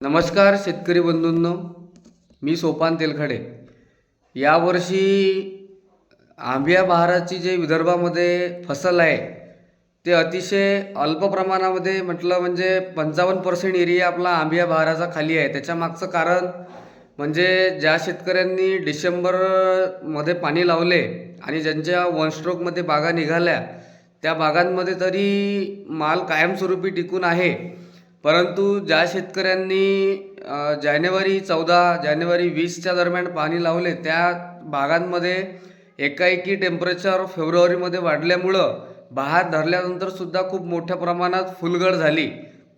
नमस्कार शेतकरी बंधूंनो मी सोपान तेलखडे. यावर्षी आंबिया बहाराची जे विदर्भामध्ये फसल आहे ते अतिशय अल्प प्रमाणामध्ये म्हटलं म्हणजे पंचावन्न पर्सेंट एरिया आपला आंबिया बहाराचा खाली आहे. त्याच्यामागचं कारण म्हणजे ज्या शेतकऱ्यांनी डिसेंबरमध्ये पाणी लावले आणि ज्यांच्या वन स्ट्रोकमध्ये बागा निघाल्या त्या बागांमध्ये तरी माल कायमस्वरूपी टिकून आहे. परंतु ज्या शेतकऱ्यांनी जानेवारी चौदा जानेवारी वीसच्या दरम्यान पाणी लावले त्या भागांमध्ये एकाएकी टेम्परेचर फेब्रुवारीमध्ये वाढल्यामुळं बहार धरल्यानंतर सुद्धा खूप मोठ्या प्रमाणात फुलगड झाली.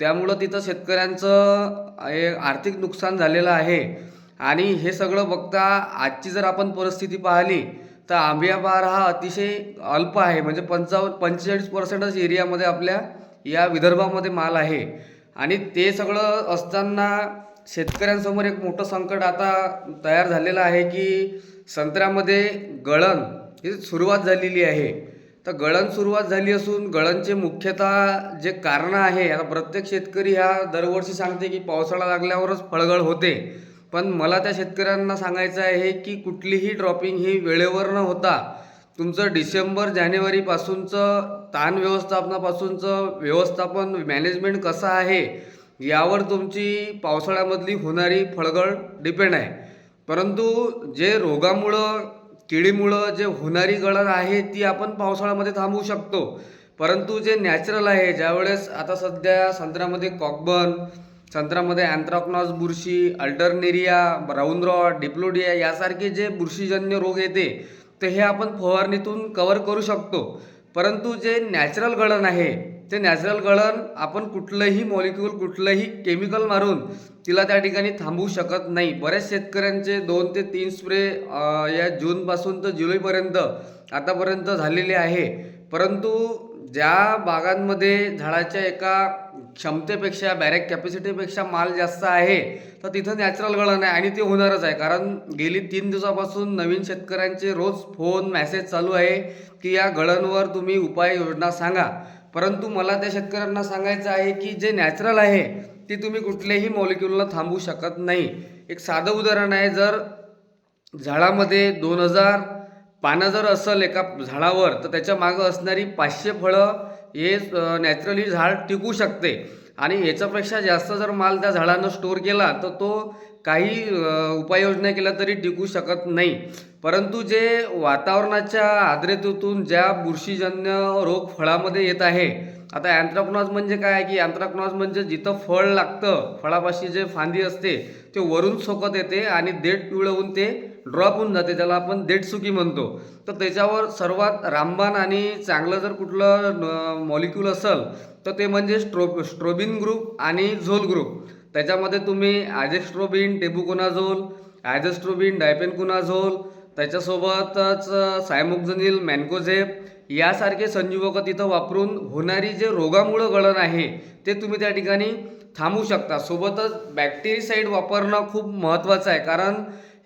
त्यामुळं तिथं शेतकऱ्यांचं आर्थिक नुकसान झालेलं आहे. आणि हे सगळं बघता आजची जर आपण परिस्थिती पाहिली तर आंबिया बहार हा अतिशय अल्प आहे. म्हणजे पंचावन्न पंचेचाळीस पर्सेंटच एरियामध्ये आपल्या या विदर्भामध्ये माल आहे. आणि ते सगळं असताना शेतकऱ्यांसमोर एक मोठं संकट आता तयार झालेलं आहे की संत्र्यामध्ये गळण ही सुरुवात झालेली आहे. तर गळण सुरुवात झाली असून गळणचे मुख्यतः जे कारणं आहे आता प्रत्येक शेतकरी हा दरवर्षी सांगते की पावसाळा लागल्यावरच फळगळ होते. पण मला त्या शेतकऱ्यांना सांगायचं आहे की कुठलीही ड्रॉपिंग ही वेळेवर न होता तुमचं डिसेंबर जानेवारीपासूनचं ताण व्यवस्थापनापासूनचं व्यवस्थापन मॅनेजमेंट कसं आहे यावर तुमची पावसाळ्यामधली होणारी फळगळ डिपेंड आहे. परंतु जे रोगामुळं किडीमुळं जे होणारी गळण आहे ती आपण पावसाळ्यामध्ये थांबवू शकतो. परंतु जे नॅचरल आहे ज्यावेळेस आता सध्या संत्र्यामध्ये कॉकबन संत्र्यामध्ये अँथ्रॉक्नॉस बुरशी अल्टरनेरिया ब्राऊन रॉड डिप्लोडिया यासारखे जे बुरशीजन्य रोग येते तर हे आपण फवारणीतून कवर करू शकतो. परंतु जे नॅचरल गळण आहे ते नॅचरल गळण आपण कुठलंही मॉलिक्युल कुठलंही केमिकल मारून तिला त्या ठिकाणी थांबवू शकत नाही. बऱ्याच शेतकऱ्यांचे दोन ते तीन स्प्रे या जूनपासून तर जुलैपर्यंत आतापर्यंत झालेले आहे. परंतु ज्या बागांमध्ये झाडाच्या एका क्षमतेपेक्षा बॅरेक कॅपॅसिटीपेक्षा माल जास्त आहे तर तिथं नॅचरल गळण आहे आणि ते होणारच आहे. कारण गेली तीन दिवसापासून नवीन शेतकऱ्यांचे रोज फोन मेसेज चालू आहे की या गळणवर तुम्ही उपाययोजना सांगा. परंतु मला त्या शेतकऱ्यांना सांगायचं आहे की जे नॅचरल आहे ते तुम्ही कुठल्याही मॉलिक्युलला थांबवू शकत नाही. एक साधं उदाहरण आहे जर झाडामध्ये दोन हजार पानं जर असेल एका झाडावर तर त्याच्या मागं असणारी पाचशे फळं हे नॅचरली झाड टिकू शकते. आणि याच्यापेक्षा जास्त जर माल त्या झाडानं स्टोअर केला तर तो काही उपाययोजना केल्या तरी टिकू शकत नाही. परंतु जे वातावरणाच्या आर्द्रतेतून ज्या बुरशीजन्य रोग फळामध्ये येत आहे आता अँथ्राकनॉज म्हणजे काय? की अँथ्राकनॉज म्हणजे जिथं फळ लागतं फळापाशी जे फांदी असते ते वरून सोकत येते आणि देठ पिवळवून ते ड्रॉप होऊन जाते ज्याला आपण देठसुकी म्हणतो. तर त्याच्यावर सर्वात रामबाण आणि चांगलं जर कुठलं मॉलिक्यूल असेल तर ते म्हणजे स्ट्रो स्ट्रोबिन ग्रुप आणि झोल ग्रुप त्याच्यामध्ये तुम्ही आयजेस्ट्रोबिन टेबुकोनाझोल आयजेस्ट्रोबिन डायपेनकुनाझोल त्याच्यासोबतच सायमोक्झनिल मॅन्कोझेप यासारखे संजीवक तिथं वापरून होणारी जे रोगामुळं गळण आहे ते तुम्ही त्या ठिकाणी थांबवू शकता. सोबतच बॅक्टेरिसाईड वापरणं खूप महत्त्वाचं आहे. कारण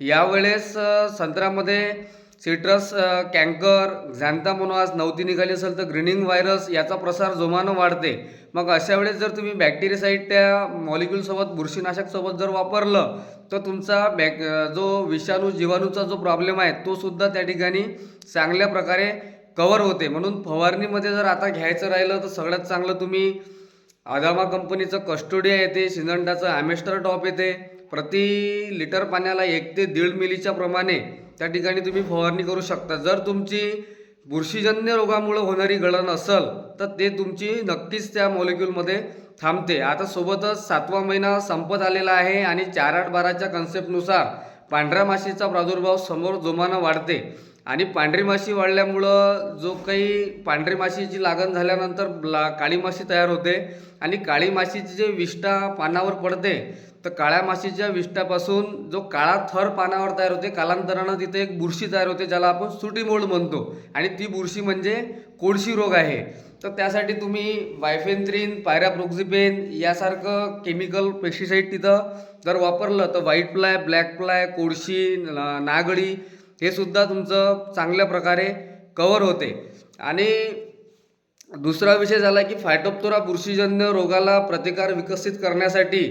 यावेळेस संत्र्यामध्ये सिट्रस कँकर झॅन्थामोनॉस नवती निघाली असेल तर ग्रीनिंग व्हायरस याचा प्रसार जोमानं वाढते. मग अशा वेळेस जर तुम्ही बॅक्टेरियासाईड त्या मॉलिक्यूलसोबत बुरशीनाशकसोबत जर वापरलं तर तुमचा बॅक जो विषाणू जीवाणूचा जो प्रॉब्लेम आहे तो सुद्धा त्या ठिकाणी चांगल्या प्रकारे कवर होते. म्हणून फवारणीमध्ये जर आता घ्यायचं राहिलं तर सगळ्यात चांगलं तुम्ही आदामा कंपनीचं कस्टोडिया येते सिंधंडाचं ॲमेस्टर टॉप येते. प्रति लिटर पाण्याला एक ते दीड मिलीच्या प्रमाणे त्या ठिकाणी तुम्ही फवारणी करू शकता. जर तुमची बुरशीजन्य रोगामुळं होणारी गळण असेल तर ते तुमची नक्कीच त्या मॉलिक्यूलमध्ये थांबते. आता सोबतच सातवा महिना संपत आलेला आहे आणि चार आठ बाराच्या कन्सेप्टनुसार पांढऱ्या माशीचा प्रादुर्भाव समोर जोमानं वाढते. आणि पांढरी माशी वाढल्यामुळं जो काही पांढरी माशीची लागण झाल्यानंतर ला काळी माशी तयार होते. आणि काळी माशीची जे विष्ठा पानावर पडते तर काळ्या माशीच्या विष्ठापासून जो काळा थर पानावर तयार होते कालांतरानं तिथे एक बुरशी तयार होते ज्याला आपण सुटी मोल्ड म्हणतो. आणि ती बुरशी म्हणजे कोळशी रोग आहे. तर त्यासाठी तुम्ही वायफेन्थ्रीन पायराप्रोक्झिपेन यासारखं केमिकल पेस्टिसाईड तिथं जर वापरलं तर व्हाईट फ्लाय ब्लॅक फ्लाय कोळशी नागळी हे सुद्धा तुमचं चांगल्या प्रकारे कवर होते. आणि दुसरा विषय झाला की फायटोप्तोरा बुरशीजन्य रोगाला प्रतिकार विकसित करण्यासाठी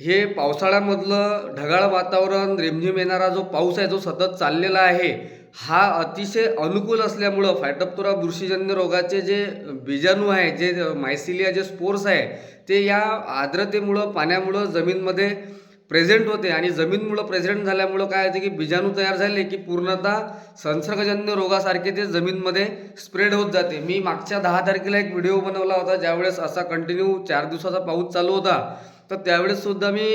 हे पावसाळ्यामधलं ढगाळ वातावरण रिमझिम येणारा जो पाऊस आहे जो सतत चाललेला आहे हा अतिशय अनुकूल असल्यामुळं फायटोप्तोरा बुरशीजन्य रोगाचे जे बीजाणू आहे जे मायसिलिया जे स्पोर्स आहे ते या आर्द्रतेमुळं पाण्यामुळं जमीनमध्ये प्रेझेंट होते आणि जमीनमुळं प्रेझेंट झाल्यामुळं काय होते की बीजाणू तयार झाले की पूर्णतः संसर्गजन्य रोगासारखे ते जमीनमध्ये स्प्रेड होत जाते. मी मागच्या दहा तारखेला एक व्हिडिओ बनवला होता ज्यावेळेस असा कंटिन्यू चार दिवसाचा पाऊस चालू होता. तर त्यावेळेस सुद्धा मी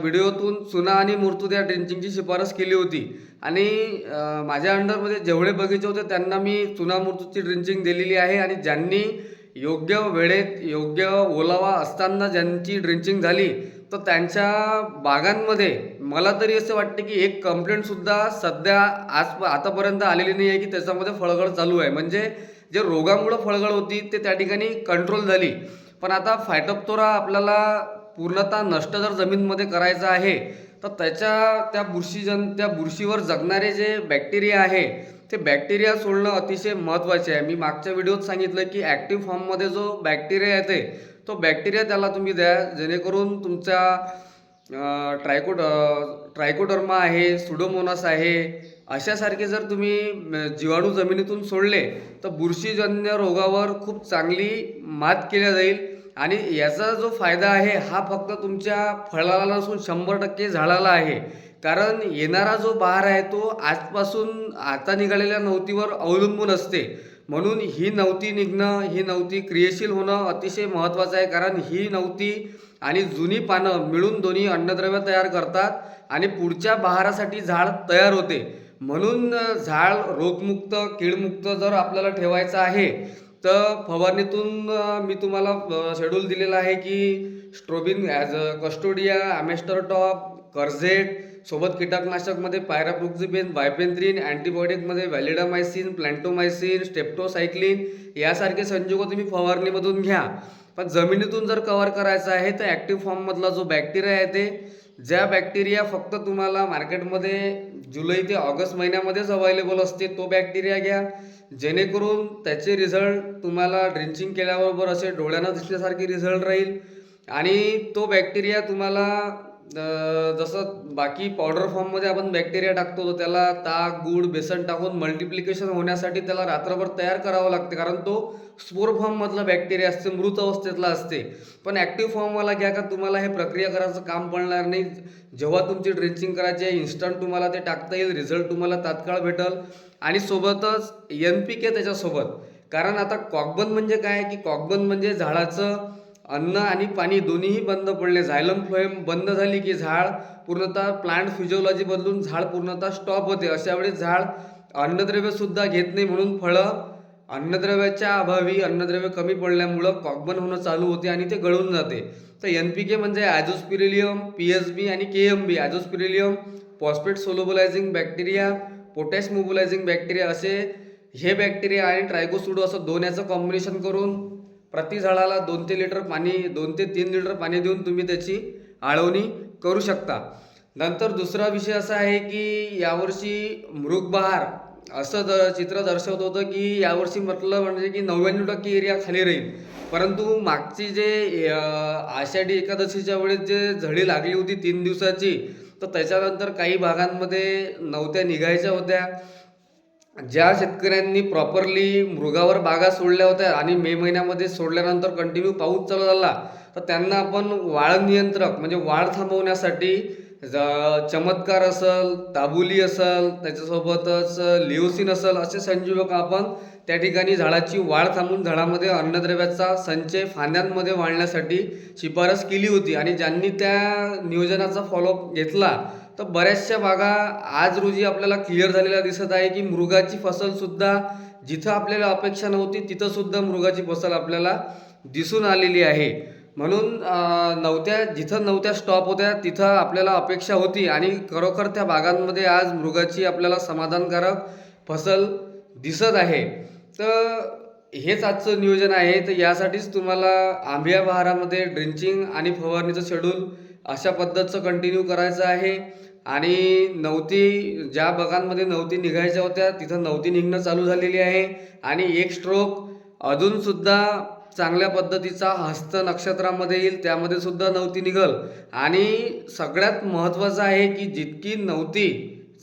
व्हिडिओतून चुना आणि मूर्तू या ड्रिंचिंगची शिफारस केली होती. आणि माझ्या अंडरमध्ये जेवढे बगीचे होते त्यांना मी चुना मूर्तूची ड्रिंचिंग दिलेली आहे आणि ज्यांनी योग्य वेळेत योग्य ओलावा असताना ज्यांची ड्रिंचिंग झाली तर त्यांच्या बागांमध्ये मला तरी असं वाटते की एक कंप्लेंटसुद्धा सध्या आज आतापर्यंत आलेली नाही आहे की त्याच्यामध्ये फळगळ चालू आहे. म्हणजे जे रोगामुळं फळगळ होती ते त्या ठिकाणी कंट्रोल झाली. पण आता फायटोप्तोरा आपल्याला पूर्णतः नष्ट जर जमीनमध्ये करायचं आहे तर त्याच्या त्या बुरशीजन त्या बुरशीवर जगणारे जे बॅक्टेरिया आहे ते बॅक्टेरिया सोडणं अतिशय महत्त्वाचे आहे. मी मागच्या व्हिडिओत सांगितलं की ॲक्टिव्ह फॉर्ममध्ये जो बॅक्टेरिया येते तो बॅक्टेरिया त्याला तुम्ही द्या जेणेकरून तुमचा ट्रायकोड ट्रायकोडर्मा आहे सुडोमोनास आहे अशासारखे जर तुम्ही जीवाणू जमिनीतून सोडले तर बुरशीजन्य रोगावर खूप चांगली मात केल्या जाईल. आणि याचा जो फायदा आहे हा फक्त तुमच्या फळाला नसून शंभर टक्के झाडाला आहे. कारण येणारा जो बहार आहे तो आजपासून आता निघालेल्या नवतीवर अवलंबून असते. म्हणून ही नवती निघणं ही नवती क्रियाशील होणं अतिशय महत्त्वाचं आहे. कारण ही नवती आणि जुनी पानं मिळून दोन्ही अन्नद्रव्य तयार करतात आणि पुढच्या बहारासाठी झाड तयार होते. म्हणून झाड रोगमुक्त कीडमुक्त जर आपल्याला ठेवायचं आहे तर फवारणीतून मी तुम्हाला शेड्यूल दिलेला आहे की स्ट्रोबिन as a Custodia Amistar Top Curzate सोबत कीटकनाशकमध्ये पायराप्रोक्झिबेन बायपेन्थ्रिन अँटीबायोटिकमध्ये व्हॅलिडामायसिन प्लॅन्टोमायसिन स्टेप्टोसायक्लिन यासारखे संयुग तुम्ही फवारणीमधून घ्या. पण जमिनीतून जर कव्हर करायचं आहे तर ॲक्टिव्ह फॉर्ममधला जो बॅक्टेरिया आहे ते ज्या बॅक्टेरिया फक्त तुम्हाला मार्केटमध्ये जुलै ते ऑगस्ट महिन्यामध्येच अवेलेबल असते तो बॅक्टेरिया घ्या. जेणेकरून त्याचे रिझल्ट तुम्हाला ड्रिंचिंग केल्याबरोबर असे डोळ्यांना दिसल्यासारखे रिझल्ट राहील. आणि तो बॅक्टेरिया तुम्हाला जसं बाकी पावडर फॉर्ममध्ये आपण बॅक्टेरिया टाकतो तर त्याला ताक गुड बेसन टाकून मल्टिप्लिकेशन होण्यासाठी त्याला रात्रभर तयार करावं लागते. कारण तो स्पोर फॉर्ममधला बॅक्टेरिया असते मृत अवस्थेतला असते. पण ॲक्टिव्ह फॉर्मवाला घ्या का तुम्हाला हे प्रक्रिया करायचं काम पडणार नाही. जेव्हा तुमची ड्रेंचिंग करायची आहे इन्स्टंट तुम्हाला ते टाकता येईल रिझल्ट तुम्हाला तात्काळ भेटल. आणि सोबतच एन पी के त्याच्यासोबत. कारण आता कॉकबन म्हणजे काय? की कॉकबन म्हणजे झाडाचं अन्न आणि पाणी दोन्हीही बंद पडले. झायलम फ्लोएम बंद झाली की झाड पूर्णतः प्लांट फिजिओलॉजी बदलून झाड पूर्णतः स्टॉप होते. अशा वेळेस झाड अन्नद्रव्यसुद्धा घेत नाही म्हणून फळं अन्नद्रव्याच्या अभावी अन्नद्रव्य कमी पडल्यामुळं कॉकबन होणं चालू होते आणि ते गळून जाते. तर एन पी के म्हणजे ॲझोस्पिरिलियम पी एस बी आणि K M B azospirillum phosphate solubilizing bacteria potash mobilizing bacteria असे हे बॅक्टेरिया आणि ट्रायगोसुडो असं दोन्याचं कॉम्बिनेशन करून प्रति झाडाला दोन ते लिटर पाणी दोन ते तीन लिटर पाणी देऊन तुम्ही त्याची आळवणी करू शकता. नंतर दुसरा विषय असा आहे की यावर्षी मृगबहार असं द चित्र दर्शवत होतं की यावर्षी म्हटलं म्हणजे की नव्याण्णव टक्के एरिया खाली राहील. परंतु मागची जे आषाढी एकादशीच्या वेळेस जे झडी लागली होती तीन दिवसाची तर त्याच्यानंतर काही भागांमध्ये नव्हत्या निघायच्या होत्या. ज्या शेतकऱ्यांनी प्रॉपरली मृगावर बागा सोडल्या होत्या आणि मे महिन्यामध्ये सोडल्यानंतर कंटिन्यू पाऊस चालू झाला तर त्यांना आपण वाळ नियंत्रक म्हणजे वाढ थांबवण्यासाठी ज- चमत्कार असल दाबुली असल त्याच्यासोबतच लिओसिन असल असे संजीवक आपण त्या ठिकाणी झाडाची वाढ थांबून झाडामध्ये अन्नद्रव्याचा संचय फांद्यांमध्ये वाढण्यासाठी शिफारस केली होती. आणि ज्यांनी त्या नियोजनाचा फॉलोअप घेतला तर बऱ्याचशा बागा आज रोजी आपल्याला क्लिअर झालेला दिसत आहे की मृगाची फसल सुद्धा जिथं आपल्याला अपेक्षा नव्हती तिथं सुद्धा मृगाची फसल आपल्याला दिसून आलेली आहे. म्हणून नव्हत्या जिथं नव्हत्या स्टॉप होत्या तिथं आपल्याला अपेक्षा होती आणि खरोखर त्या बागांमध्ये आज मृगाची आपल्याला समाधानकारक फसल दिसत आहे. तर हेच आजचं नियोजन आहे. तर यासाठीच तुम्हाला आंबिया बहारामध्ये ड्रिंचिंग आणि फवारणीचं शेड्यूल अशा पद्धतीचं कंटिन्यू करायचं आहे. आणि नवती ज्या भागांमध्ये नवती निघायच्या होत्या तिथं नवती निघणं चालू झालेली आहे. आणि एक स्ट्रोक अजूनसुद्धा चांगल्या पद्धतीचा हस्त नक्षत्रामध्ये येईल त्यामध्ये सुद्धा नवती निघल. आणि सगळ्यात महत्त्वाचं आहे की जितकी नवती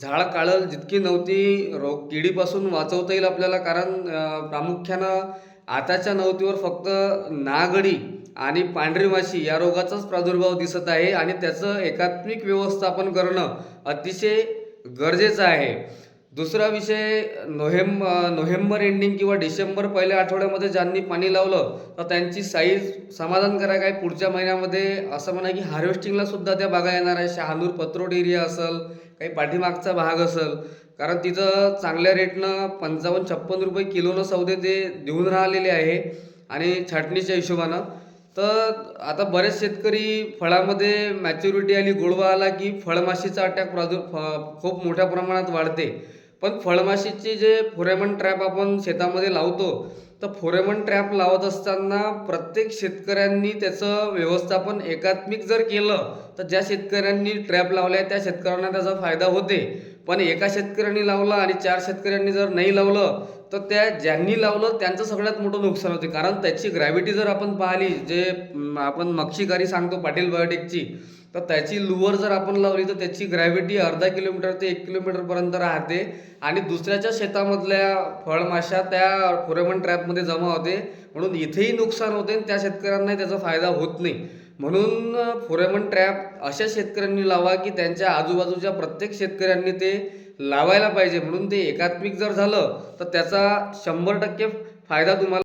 झाड काढल जितकी नवती रोग किडीपासून वाचवता येईल आपल्याला कारण प्रामुख्यानं आताच्या नवतीवर फक्त नागडी आणि पांढरी माशी या रोगाचाच प्रादुर्भाव दिसत आहे आणि त्याचं एकात्मिक व्यवस्थापन करणं अतिशय गरजेचं आहे. दुसरा विषय नोव्हेंबर नोव्हेंबर एंडिंग किंवा डिसेंबर पहिल्या आठवड्यामध्ये ज्यांनी पाणी लावलं तर त्यांची साईज समाधानकारक आहे पुढच्या महिन्यामध्ये असं म्हणा की हार्वेस्टिंगला सुद्धा त्या बागा येणार आहे. शहानूर पत्रोड एरिया असेल काही पाठीमागचा भाग असेल. कारण तिथं चांगल्या रेटनं पंचावन्न छप्पन रुपये किलोनं सौदे ते देऊन राहिलेले आहे. आणि छाटणीच्या हिशोबानं तर आता बरेच शेतकरी फळामध्ये मॅच्युरिटी आली गोडवा आला की फळमाशीचा अटॅक प्रादुर फ- खूप मोठ्या प्रमाणात वाढते. पण फळमाशीचे जे फोरेमन ट्रॅप आपण शेतामध्ये लावतो तर फोरेमन ट्रॅप लावत असताना प्रत्येक शेतकऱ्यांनी त्याचं व्यवस्थापन एकात्मिक जर केलं तर ज्या शेतकऱ्यांनी ट्रॅप लावलाय त्या शेतकऱ्यांना त्याचा फायदा होते. पण एका शेतकऱ्यांनी लावलं आणि चार शेतकऱ्यांनी जर नाही लावलं तर त्या ज्यांनी लावलं त्यांचं सगळ्यात मोठं नुकसान होते. कारण त्याची ग्रॅव्हिटी जर आपण पाहिली जे आपण मक्षिकारी सांगतो पाटील बायोटेकची तर त्याची लुअर जर आपण लावली तर त्याची ग्रॅव्हिटी अर्धा किलोमीटर ते एक किलोमीटरपर्यंत राहते. आणि दुसऱ्याच्या शेतामधल्या फळमाशा त्या फोरेमन ट्रॅपमध्ये जमा होते. म्हणून इथेही नुकसान होते आणि त्या शेतकऱ्यांनाही त्याचा फायदा होत नाही. म्हणून फोरेमन ट्रॅप अशा शेतकऱ्यांनी लावा की त्यांच्या आजूबाजूच्या प्रत्येक शेतकऱ्यांनी ते लावायला पाहिजे. म्हणून ते एकात्मिक जर झालं तर त्याचा शंभर टक्के फायदा तुम्हाला